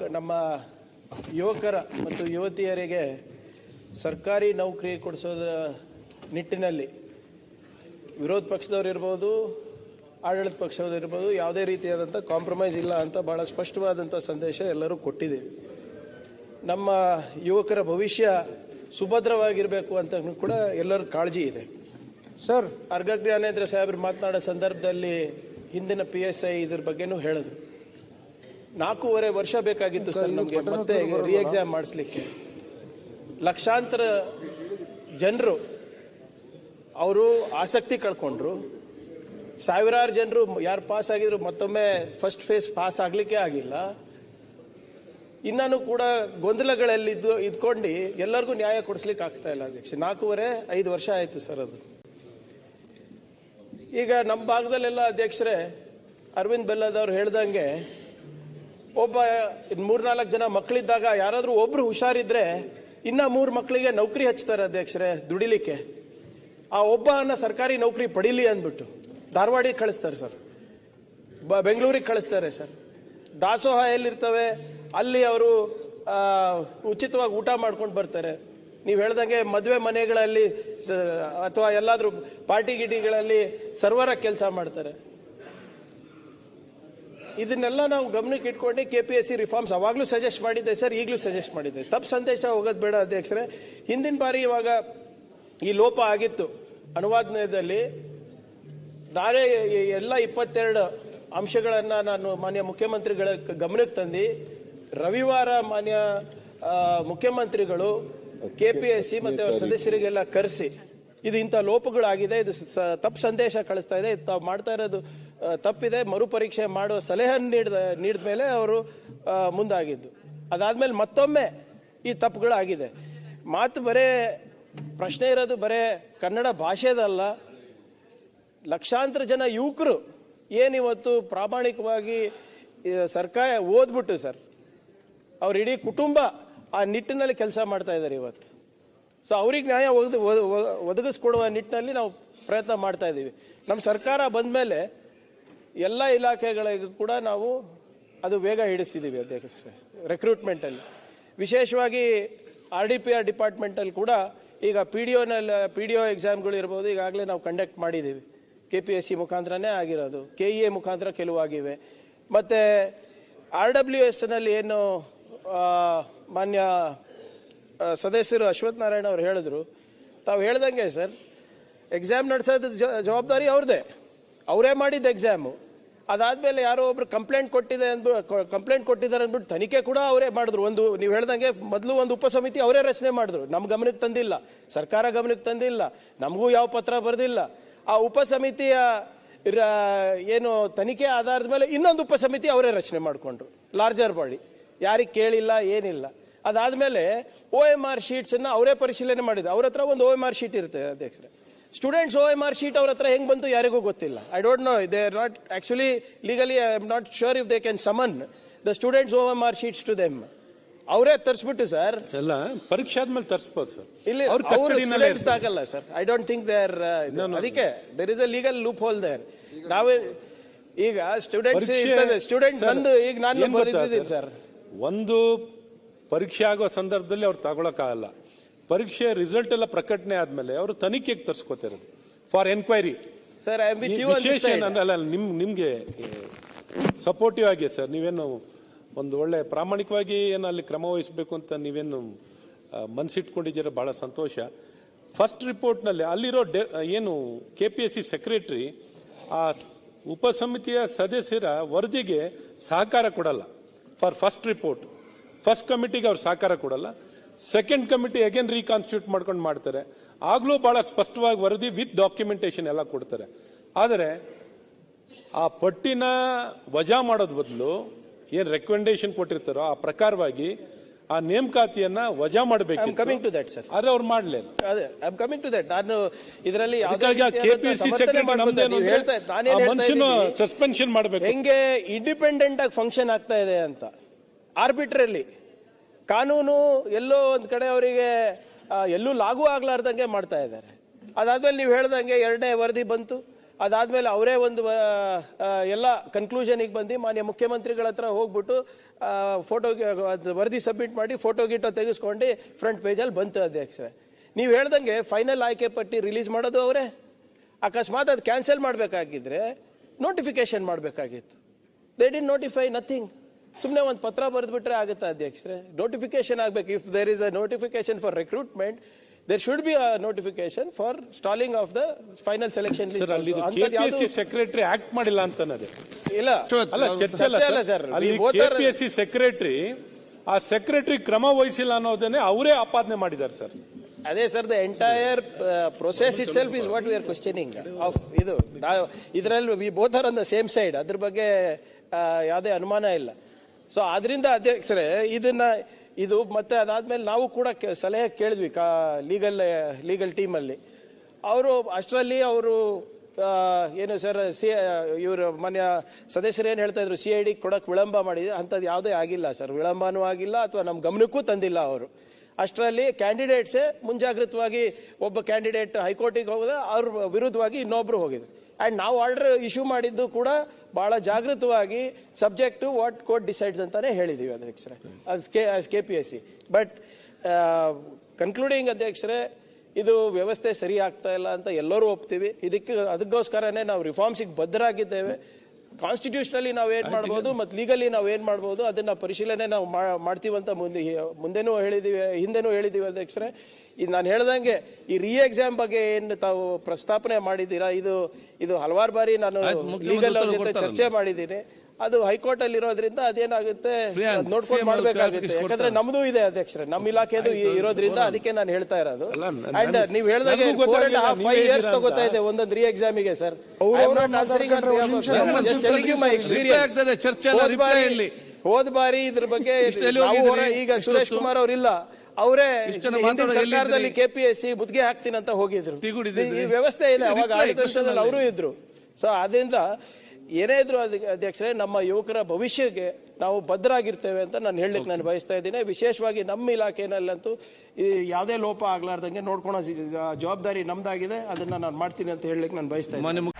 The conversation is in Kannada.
ಮಕ್ಕ ನಮ್ಮ ಯುವಕರ ಮತ್ತು ಯುವತಿಯರಿಗೆ ಸರ್ಕಾರಿ ನೌಕರಿ ಕೊಡಿಸೋದ ನಿಟ್ಟಿನಲ್ಲಿ ವಿರೋಧ ಪಕ್ಷದವ್ರು ಇರ್ಬೋದು ಆಡಳಿತ ಪಕ್ಷದವ್ರು ಇರ್ಬೋದು ಯಾವುದೇ ರೀತಿಯಾದಂಥ ಕಾಂಪ್ರಮೈಸ್ ಇಲ್ಲ ಅಂತ ಭಾಳ ಸ್ಪಷ್ಟವಾದಂಥ ಸಂದೇಶ ಎಲ್ಲರೂ ಕೊಟ್ಟಿದ್ದೀವಿ ನಮ್ಮ ಯುವಕರ ಭವಿಷ್ಯ ಸುಭದ್ರವಾಗಿರಬೇಕು ಅಂತ ಕೂಡ ಎಲ್ಲರ ಕಾಳಜಿ ಇದೆ. ಸರ್. ಅರ್ಗ ಜ್ಞಾನೇಂದ್ರ ಸಾಹೇಬ್ರು ಮಾತನಾಡೋ ಸಂದರ್ಭದಲ್ಲಿ ಹಿಂದಿನ ಪಿ ಎಸ್ ಐ ಇದ್ರ ಬಗ್ಗೆನೂ ಹೇಳಿದ್ರು. ನಾಲ್ಕೂವರೆ ವರ್ಷ ಬೇಕಾಗಿತ್ತು ಸರ್ ನಮಗೆ ಮತ್ತೆ ರಿ ಎಕ್ಸಾಮ್ ಮಾಡಿಸ್ಲಿಕ್ಕೆ. ಲಕ್ಷಾಂತರ ಜನರು ಅವರು ಆಸಕ್ತಿ ಕಳ್ಕೊಂಡ್ರು. ಸಾವಿರಾರು ಜನರು ಯಾರು ಪಾಸ್ ಆಗಿದ್ರು ಮತ್ತೊಮ್ಮೆ ಫಸ್ಟ್ ಫೇಸ್ ಪಾಸ್ ಆಗಲಿಕ್ಕೆ ಆಗಿಲ್ಲ. ಇನ್ನೂ ಕೂಡ ಗೊಂದಲಗಳಲ್ಲಿದ್ದು ಇದ್ಕೊಂಡು ಎಲ್ಲರಿಗೂ ನ್ಯಾಯ ಕೊಡಿಸ್ಲಿಕ್ಕೆ ಆಗ್ತಾ ಇಲ್ಲ ಅಧ್ಯಕ್ಷ. ನಾಲ್ಕೂವರೆ ಐದು ವರ್ಷ ಆಯಿತು ಸರ್ ಅದು. ಈಗ ನಮ್ಮ ಭಾಗದಲ್ಲೆಲ್ಲ ಅಧ್ಯಕ್ಷರೇ ಅರವಿಂದ್ ಬೆಲ್ಲದವ್ರು ಹೇಳ್ದಂಗೆ ಒಬ್ಬ ಮೂರ್ನಾಲ್ಕು ಜನ ಮಕ್ಕಳಿದ್ದಾಗ ಯಾರಾದರೂ ಒಬ್ರು ಹುಷಾರಿದ್ರೆ ಇನ್ನ ಮೂರು ಮಕ್ಕಳಿಗೆ ನೌಕರಿ ಹಚ್ತಾರೆ ಅಧ್ಯಕ್ಷರೇ, ದುಡಿಲಿಕ್ಕೆ. ಆ ಒಬ್ಬ ಅನ್ನ ಸರ್ಕಾರಿ ನೌಕರಿ ಪಡೀಲಿ ಅಂದ್ಬಿಟ್ಟು. ಧಾರವಾಡಿಗೆ ಕಳಿಸ್ತಾರೆ ಸರ್. ಬೆಂಗಳೂರಿಗೆ ಕಳಿಸ್ತಾರೆ ಸರ್. ದಾಸೋಹ ಎಲ್ಲಿರ್ತವೆ ಅಲ್ಲಿ ಅವರು ಉಚಿತವಾಗಿ ಊಟ ಮಾಡ್ಕೊಂಡು ಬರ್ತಾರೆ. ನೀವು ಹೇಳ್ದಂಗೆ ಮದುವೆ ಮನೆಗಳಲ್ಲಿ ಅಥವಾ ಎಲ್ಲಾದ್ರೂ ಪಾರ್ಟಿ ಗಿಟಿಗಳಲ್ಲಿ ಸರ್ವರ ಕೆಲಸ ಮಾಡ್ತಾರೆ. ಇದನ್ನೆಲ್ಲ ನಾವು ಗಮನಕ್ಕೆ ಇಟ್ಕೊಂಡೆ K P S C reforms ಅವಾಗಲೂ suggest ಮಾಡಿದ್ದೆ ಸರ್ ಈಗಲೂ ಸಜೆಸ್ಟ್ ಮಾಡಿದ್ದೆ. ತಪ್ಪು ಸಂದೇಶ ಹೋಗೋದು ಬೇಡ ಅಧ್ಯಕ್ಷರೇ. ಹಿಂದಿನ ಬಾರಿ ಇವಾಗ ಈ ಲೋಪ ಆಗಿತ್ತು. ಅನುವಾದದಲ್ಲಿ ನಾಳೆ ಎಲ್ಲ ಇಪ್ಪತ್ತೆರಡು ಅಂಶಗಳನ್ನು ನಾನು ಮಾನ್ಯ ಮುಖ್ಯಮಂತ್ರಿಗಳ ಗಮನಕ್ಕೆ ತಂದು. ರವಿವಾರ ಮಾನ್ಯ ಮುಖ್ಯಮಂತ್ರಿಗಳು ಕೆ ಪಿ ಎಸ್ ಸಿ ಮತ್ತು ಅವ್ರ ಸದಸ್ಯರಿಗೆಲ್ಲ ಕರೆಸಿ. ಇದು ಇಂಥ ಲೋಪಗಳಾಗಿದೆ, ಇದು ತಪ್ಪು ಸಂದೇಶ ಕಳಿಸ್ತಾ ಇದೆ ತಾವು ಮಾಡ್ತಾ ಇರೋದು ತಪ್ಪಿದೆ, ಮರುಪರೀಕ್ಷೆ ಮಾಡುವ ಸಲಹೆ ನೀಡಿದ ನೀಡಿದ ಮೇಲೆ ಅವರು ಮುಂದಾಗಿದ್ದು. ಅದಾದ್ಮೇಲೆ ಮತ್ತೊಮ್ಮೆ ಈ ತಪ್ಪುಗಳಾಗಿದೆ. ಮಾತು ಬರೇ ಪ್ರಶ್ನೆ ಇರೋದು ಬರೇ ಕನ್ನಡ ಭಾಷೆದಲ್ಲ. ಲಕ್ಷಾಂತರ ಜನ ಯುವಕರು ಏನಿವತ್ತು ಪ್ರಾಮಾಣಿಕವಾಗಿ ಸರ್ಕಾರ ಓದ್ಬಿಟ್ಟು ಸರ್, ಅವ್ರ ಇಡೀ ಕುಟುಂಬ ಆ ನಿಟ್ಟಿನಲ್ಲಿ ಕೆಲಸ ಮಾಡ್ತಾ ಇದ್ದಾರೆ ಇವತ್ತು. ಸೊ ಅವ್ರಿಗೆ ನ್ಯಾಯ ಒದಗಿ ಒದಗಿಸ್ಕೊಡುವ ನಿಟ್ಟಿನಲ್ಲಿ ನಾವು ಪ್ರಯತ್ನ ಮಾಡ್ತಾ ಇದ್ದೀವಿ. ನಮ್ಮ ಸರ್ಕಾರ ಬಂದ ಮೇಲೆ ಎಲ್ಲ ಇಲಾಖೆಗಳಿಗೂ ಕೂಡ ನಾವು ಅದು ವೇಗ ಹಿಡಿಸಿದ್ದೀವಿ ಅಧ್ಯಕ್ಷ ರೆಕ್ರೂಟ್ಮೆಂಟಲ್ಲಿ ವಿಶೇಷವಾಗಿ ಆರ್ ಡಿ ಪಿ ಆರ್ ಡಿಪಾರ್ಟ್ಮೆಂಟಲ್ಲಿ ಕೂಡ ಈಗ ಪಿ ಡಿ ಒನಲ್ಲಿ ಪಿ ಡಿ ಒ ಎಕ್ಸಾಮ್ಗಳು ಇರ್ಬೋದು, ಈಗಾಗಲೇ ನಾವು ಕಂಡಕ್ಟ್ ಮಾಡಿದ್ದೀವಿ. ಕೆ ಪಿ ಎಸ್ ಸಿ ಮುಖಾಂತರನೇ ಆಗಿರೋದು. ಕೆ ಇ ಎ ಮುಖಾಂತರ ಕೆಲವು ಆಗಿವೆ. ಮತ್ತು ಆರ್ ಡಬ್ಲ್ಯೂ ಎಸ್ನಲ್ಲಿ ಏನು ಮಾನ್ಯ ಸದಸ್ಯರು ಅಶ್ವಥ್ ನಾರಾಯಣ ಅವರು ಹೇಳಿದ್ರು. ತಾವು ಹೇಳ್ದಂಗೆ ಸರ್ ಎಕ್ಸಾಮ್ ನಡೆಸೋದು ಜವಾಬ್ದಾರಿ ಅವ್ರದ್ದೇ ಅವರೇ ಮಾಡಿದ್ದು ಎಕ್ಸಾಮು ಅದಾದಮೇಲೆ ಯಾರೋ ಒಬ್ರು ಕಂಪ್ಲೇಂಟ್ ಕೊಟ್ಟಿದೆ ಅಂದ್ಬಿಟ್ಟು ಕಂಪ್ಲೇಂಟ್ ಕೊಟ್ಟಿದ್ದಾರೆ ಅಂದ್ಬಿಟ್ಟು ತನಿಖೆ ಕೂಡ ಅವರೇ ಮಾಡಿದ್ರು. ಒಂದು, ನೀವು ಹೇಳ್ದಂಗೆ ಮೊದಲು ಒಂದು ಉಪಸಮಿತಿ ಅವರೇ ರಚನೆ ಮಾಡಿದ್ರು. ನಮ್ಮ ಗಮನಕ್ಕೆ ತಂದಿಲ್ಲ. ಸರ್ಕಾರ ಗಮನಕ್ಕೆ ತಂದಿಲ್ಲ. ನಮಗೂ ಯಾವ ಪತ್ರ ಬರೆದಿಲ್ಲ. ಆ ಉಪಸಮಿತಿಯ ಏನು ತನಿಖೆ ಆಧಾರದ ಮೇಲೆ ಇನ್ನೊಂದು ಉಪಸಮಿತಿ ಅವರೇ ರಚನೆ ಮಾಡಿಕೊಂಡ್ರು. Larger body. ಯಾರಿಗೆ ಕೇಳಿಲ್ಲ, ಏನಿಲ್ಲ. ಅದಾದ್ಮೇಲೆ ಓ ಎಂ ಆರ್ ಶೀಟ್ಸ್ ಅನ್ನ ಅವರೇ ಪರಿಶೀಲನೆ ಮಾಡಿದ್ರು. ಅವ್ರ ಹತ್ರ ಒಂದು ಓ ಎಂ ಆರ್ ಶೀಟ್ ಇರುತ್ತೆ ಅಧ್ಯಕ್ಷರೇ. Students O M R sheet ಅವ್ರ ಹತ್ರ ಹೆಂಗ್ ಬಂತು ಯಾರಿಗೂ ಗೊತ್ತಿಲ್ಲ. I don't know they are not actually legally I am not sure if they can summon the students O M R sheets to them ಅವರೇ ತರಿಸ್ಬಿಟ್ಟು ಸರ್ ಎಲ್ಲ ಪರೀಕ್ಷೆ ಆದ್ಮೇಲೆ ತರಿಸ್ಬೋದು ಸರ್ ಇಲ್ಲಿ ಸ್ಟೂಡೆಂಟ್ಸ್ ಆಗಲ್ಲ sir I don't think they are ಅದಕ್ಕೆ there is a legal loophole there ನಾವೇ ಈಗ ಸ್ಟೂಡೆಂಟ್ಸ್ ಸ್ಟೂಡೆಂಟ್ಸ್ ಬಂದು ಈಗ ನಾನು? ಸರ್ ಒಂದು ಪರೀಕ್ಷೆ ಆಗೋ ಸಂದರ್ಭದಲ್ಲಿ ಅವ್ರು ತಗೊಳಕ್ಕಾಗಲ್ಲ. ಪರೀಕ್ಷೆ ರಿಸಲ್ಟ್ ಎಲ್ಲ ಪ್ರಕಟಣೆ ಆದ್ಮೇಲೆ ಅವರು ತನಿಖೆಗೆ ತರ್ಸ್ಕೊತಿರೋದು ಫಾರ್ ಎನ್ಕ್ವೈರಿ ಸರ್ ವಿಶೇಷ ಏನಂದ್ರೆ ನಿಮ್ ನಿಮ್ಗೆ ಸಪೋರ್ಟಿವ್ ಆಗಿ ಸರ್ ನೀವೇನು ಒಂದು ಒಳ್ಳೆ ಪ್ರಾಮಾಣಿಕವಾಗಿ ಏನು ಅಲ್ಲಿ ಕ್ರಮ ವಹಿಸಬೇಕು ಅಂತ ನೀವೇನು ಮನಸ್ಸಿಟ್ಕೊಂಡಿದ್ದೀರ ಮನ್ಸಿಟ್ಕೊಂಡಿದ್ದೀರ? ಬಹಳ ಸಂತೋಷ. ಫಸ್ಟ್ ರಿಪೋರ್ಟ್ನಲ್ಲಿ ಅಲ್ಲಿರೋ ಡೆ ಏನು K P S C secretary ಆ ಸ್- ಉಪಸಮಿತಿಯ ಸದಸ್ಯರ ವರದಿಗೆ ಸಹಕಾರ ಕೊಡಲ್ಲ. ಫಾರ್ ಫಸ್ಟ್ ರಿಪೋರ್ಟ್ ಫಸ್ಟ್ ಕಮಿಟಿಗೆ ಅವ್ರು ಸಹಕಾರ ಕೊಡಲ್ಲ. ಸೆಕೆಂಡ್ ಕಮಿಟಿ ಅಗೇನ್ ರೀಕಾನ್ಸ್ಟಿಟ್ಯೂಟ್ ಮಾಡ್ಕೊಂಡು ಮಾಡ್ತಾರೆ. ಆಗ್ಲೂ ಬಹಳ ಸ್ಪಷ್ಟವಾಗಿ ವರದಿ ವಿತ್ ಡಾಕ್ಯುಮೆಂಟೇಶನ್ ಎಲ್ಲ ಕೊಡ್ತಾರೆ. ಆದರೆ ಆ ಪಟ್ಟಿನ ವಜಾ ಮಾಡೋದ್ ಬದಲು ಏನ್ ರೆಕಮೆಂಡೇಶನ್ ಕೊಟ್ಟಿರ್ತಾರೋ ಆ ಪ್ರಕಾರವಾಗಿ ಆ ನೇಮಕಾತಿಯನ್ನ ವಜಾ ಮಾಡಬೇಕು ಕಮಿಂಗ್ ಟು ದಟ್ ಸರ್ ಆದ್ರೆ ಅವ್ರು ಮಾಡ್ಲಿಲ್ಲ ಅದೇ I am coming to that ನಾನು ಇದರಲ್ಲಿ ಕೆಪಿಸಿ ಸೆಕ್ರೆಟರಿ ಅಂತ ಏನು ಆ ಮನುಷ್ಯನ ಸಸ್ಪೆನ್ಷನ್ ಮಾಡಬೇಕು. ಹೆಂಗೆ ಇಂಡಿಪೆಂಡೆಂಟ್ ಆಗಿ ಫಂಕ್ಷನ್ ಆಗ್ತಾ ಇದೆ ಅಂತ. ಆರ್ಬಿಟ್ರಲ್ಲಿ ಕಾನೂನು ಎಲ್ಲೋ ಒಂದು ಕಡೆ ಅವರಿಗೆ ಎಲ್ಲೂ ಲಾಗೂ ಆಗ್ಲಾರ್ದಂಗೆ ಮಾಡ್ತಾ ಇದ್ದಾರೆ. ಅದಾದಮೇಲೆ ನೀವು ಹೇಳ್ದಂಗೆ ಎರಡನೇ ವರದಿ ಬಂತು. ಅದಾದಮೇಲೆ ಅವರೇ ಒಂದು ಎಲ್ಲ ಕನ್ಕ್ಲೂಷನಿಗೆ ಬಂದು ಮಾನ್ಯ ಮುಖ್ಯಮಂತ್ರಿಗಳ ಹತ್ರ ಹೋಗ್ಬಿಟ್ಟು ಫೋಟೋ ವರದಿ ಸಬ್ಮಿಟ್ ಮಾಡಿ ಫೋಟೋ ಗೀಟೋ ತೆಗೆಸ್ಕೊಂಡು ಫ್ರಂಟ್ ಪೇಜಲ್ಲಿ ಬಂತು ಅಧ್ಯಕ್ಷರೇ. ನೀವು ಹೇಳ್ದಂಗೆ ಫೈನಲ್ ಆಯ್ಕೆ ಪಟ್ಟಿ ರಿಲೀಸ್ ಮಾಡೋದು ಅವರೇ. ಅಕಸ್ಮಾತ್ ಅದು ಕ್ಯಾನ್ಸಲ್ ಮಾಡಬೇಕಾಗಿದ್ರೆ ನೋಟಿಫಿಕೇಶನ್ ಮಾಡಬೇಕಾಗಿತ್ತು. ದೇ ಡಿನ್ ನೋಟಿಫೈ ನಥಿಂಗ್ ಸುಮ್ಮನೆ ಒಂದು ಪತ್ರ ಬರೆದ್ಬಿಟ್ರೆ ಆಗುತ್ತಾ ಅಧ್ಯಕ್ಷರೇ? ನೋಟಿಫಿಕೇಶನ್ ಆಗಬೇಕು. If there is a notification for recruitment there should be a notification for stalling of the final selection secretary act ಮಾಡಿಲ್ಲ ಅಂತ ಇಲ್ಲ. ಅಲ್ಲ ಚರ್ಚೆ ಅಲ್ಲ ಸರ್. ಕೆಪಿಎಸ್ಸಿ ಸೆಕ್ರೆಟರಿ ಆ ಸೆಕ್ರೆಟರಿ ಕ್ರಮ ವಹಿಸಿಲ್ಲ ಅನ್ನೋದನ್ನೇ ಅವರೇ ಆಪಾದನೆ ಮಾಡಿದ್ದಾರೆ ಸರ್. ಅದೇ sir the entire process itself is what we are questioning of ಇದು ಇದರಲ್ಲಿ we both are on the same side ಅದ್ರ ಬಗ್ಗೆ ಯಾವುದೇ ಅನುಮಾನ ಇಲ್ಲ. ಸೊ ಅದರಿಂದ ಅಧ್ಯಕ್ಷರೇ ಇದನ್ನ, ಇದು ಮತ್ತೆ ಅದಾದ್ಮೇಲೆ ನಾವು ಕೂಡ ಸಲಹೆ ಕೇಳಿದ್ವಿ ಕಾ ಲೀಗಲ್ ಲೀಗಲ್ ಟೀಮಲ್ಲಿ ಅವರು ಅಷ್ಟರಲ್ಲಿ ಅವರು ಏನು ಸರ್, ಸಿ, ಇವರು ಮನೆಯ ಸದಸ್ಯರು ಏನು ಹೇಳ್ತಾ ಇದ್ರು ಸಿ ಐ ಡಿ ಕೊಡಕ್ಕೆ ವಿಳಂಬ ಮಾಡಿದೆ ಅಂಥದ್ದು ಯಾವುದೇ ಆಗಿಲ್ಲ ಸರ್. ವಿಳಂಬನೂ ಆಗಿಲ್ಲ, ಅಥವಾ ನಮ್ಮ ಗಮನಕ್ಕೂ ತಂದಿಲ್ಲ ಅವರು. ಅಷ್ಟರಲ್ಲಿ ಕ್ಯಾಂಡಿಡೇಟ್ಸೇ ಮುಂಜಾಗ್ರತವಾಗಿ ಒಬ್ಬ ಕ್ಯಾಂಡಿಡೇಟ್ ಹೈಕೋರ್ಟಿಗೆ ಹೋಗೋದ ಅವ್ರ ವಿರುದ್ಧವಾಗಿ ಇನ್ನೊಬ್ಬರು ಹೋಗಿದ್ರು. ಆ್ಯಂಡ್ ನಾವು ಆರ್ಡರ್ ಇಶ್ಯೂ ಮಾಡಿದ್ದು ಕೂಡ ಭಾಳ ಜಾಗೃತವಾಗಿ ಸಬ್ಜೆಕ್ಟ್ ವಾಟ್ ಕೋರ್ಟ್ ಡಿಸೈಡ್ಸ್ ಅಂತಲೇ ಹೇಳಿದ್ದೀವಿ ಅಧ್ಯಕ್ಷರೇ. ಅದು K K P S C but concluding ಅಧ್ಯಕ್ಷರೇ, ಇದು ವ್ಯವಸ್ಥೆ ಸರಿ ಆಗ್ತಾ ಇಲ್ಲ ಅಂತ ಎಲ್ಲರೂ ಒಪ್ತೀವಿ. ಇದಕ್ಕೆ, ಅದಕ್ಕೋಸ್ಕರನೇ ನಾವು ರಿಫಾರ್ಮ್ಸಿಗೆ ಬದ್ಧರಾಗಿದ್ದೇವೆ. ಕಾನ್ಸ್ಟಿಟ್ಯೂಷನಲಿ ನಾವು ಏನು ಮಾಡ್ಬೋದು ಮತ್ತು ಲೀಗಲಿ ನಾವು ಏನು ಮಾಡ್ಬೋದು ಅದನ್ನ ಪರಿಶೀಲನೆ ನಾವು ಮಾಡ್ತೀವಂತ ಮುಂದೆ ಮುಂದೆನೂ ಹೇಳಿದೀವಿ ಹಿಂದೆನೂ ಹೇಳಿದೀವಿ ಅಧ್ಯಕ್ಷರೇ. ಇದು ನಾನು ಹೇಳ್ದಂಗೆ ಈ ರೀ ಎಕ್ಸಾಮ್ ಬಗ್ಗೆ ಏನು ತಾವು ಪ್ರಸ್ತಾಪನೆ ಮಾಡಿದ್ದೀರಾ? ಇದು ಇದು ಹಲವಾರು ಬಾರಿ ನಾನು ಲೀಗಲ್ ಅವ್ರ ಜೊತೆ ಚರ್ಚೆ ಮಾಡಿದ್ದೀನಿ. ಅದು ಹೈಕೋರ್ಟ್ ಅಲ್ಲಿ ಇರೋದ್ರಿಂದ ಅದೇನಾಗುತ್ತೆ? ನೋಡ್ಕೊಂಡು ಮಾಡ್ಬೇಕಾಗುತ್ತೆ. ಯಾಕಂದ್ರೆ. ನಮ್ದು ಇದೆ ಅಧ್ಯಕ್ಷರೇ. ನಮ್ಮ ಇಲಾಖೆದು ಇರೋದ್ರಿಂದ ಅದಕ್ಕೆ ನಾನು ಹೇಳ್ತಾ ಇರೋದು. ಅಂಡ್ ನೀವು ಹೇಳ್ದಾಗೆ four and half five years ತಗೋತಾ. ಇದೆ ಒಂದೊಂದು ರೀ ಎಕ್ಸಾಮಿಗೆ ಸರ್ ಅವ್ರು ಮಾತಾಡ್ಕೊಂಡ್ರೆ ಜಸ್ಟ್ ಟೆಲಿಂಗ್ ಮೈ ಎಕ್ಸ್ಪೀರಿಯನ್ಸ್. ಹೋದ ಬಾರಿ ಇದ್ರ ಬಗ್ಗೆ ಈಗ ಸುರೇಶ್? ಕುಮಾರ್ ಅವರಿಲ್ಲ ಅವರೇ ಸರ್ಕಾರದಲ್ಲಿ? ಕೆಪಿಎಸ್ಸಿ ಮುದ್ಗೆ ಹಾಕ್ತೀನಿ ಅಂತ ಹೋಗಿದ್ರು. ಈ ವ್ಯವಸ್ಥೆ ಇದೆ ಅವಾಗ ಆಡಳಿತ. ಅವರು ಇದ್ರು. ಸೊ ಅದರಿಂದ ಏನೇ ಇದ್ರು ಅಧ್ಯಕ್ಷರೇ ನಮ್ಮ ಯುವಕರ ಭವಿಷ್ಯಕ್ಕೆ ನಾವು ಭದ್ರಾಗಿರ್ತೇವೆ ಅಂತ ನಾನು ಹೇಳಲಿಕ್ಕೆ ನಾನು ಬಯಸ್ತಾ ಇದ್ದೀನಿ. ವಿಶೇಷವಾಗಿ ನಮ್ಮ ಇಲಾಖೆಯಲ್ಲಂತೂ ಈ ಯಾವುದೇ ಲೋಪ ಆಗ್ಲಾರ್ದಂಗೆ ನೋಡ್ಕೊಳೋ ಜವಾಬ್ದಾರಿ ನಮ್ದಾಗಿದೆ. ಅದನ್ನ ನಾನು ಮಾಡ್ತೀನಿ ಅಂತ ಹೇಳಲಿಕ್ಕೆ ನಾನು ಬಯಸ್ತಾ ಇದ್ದೀನಿ.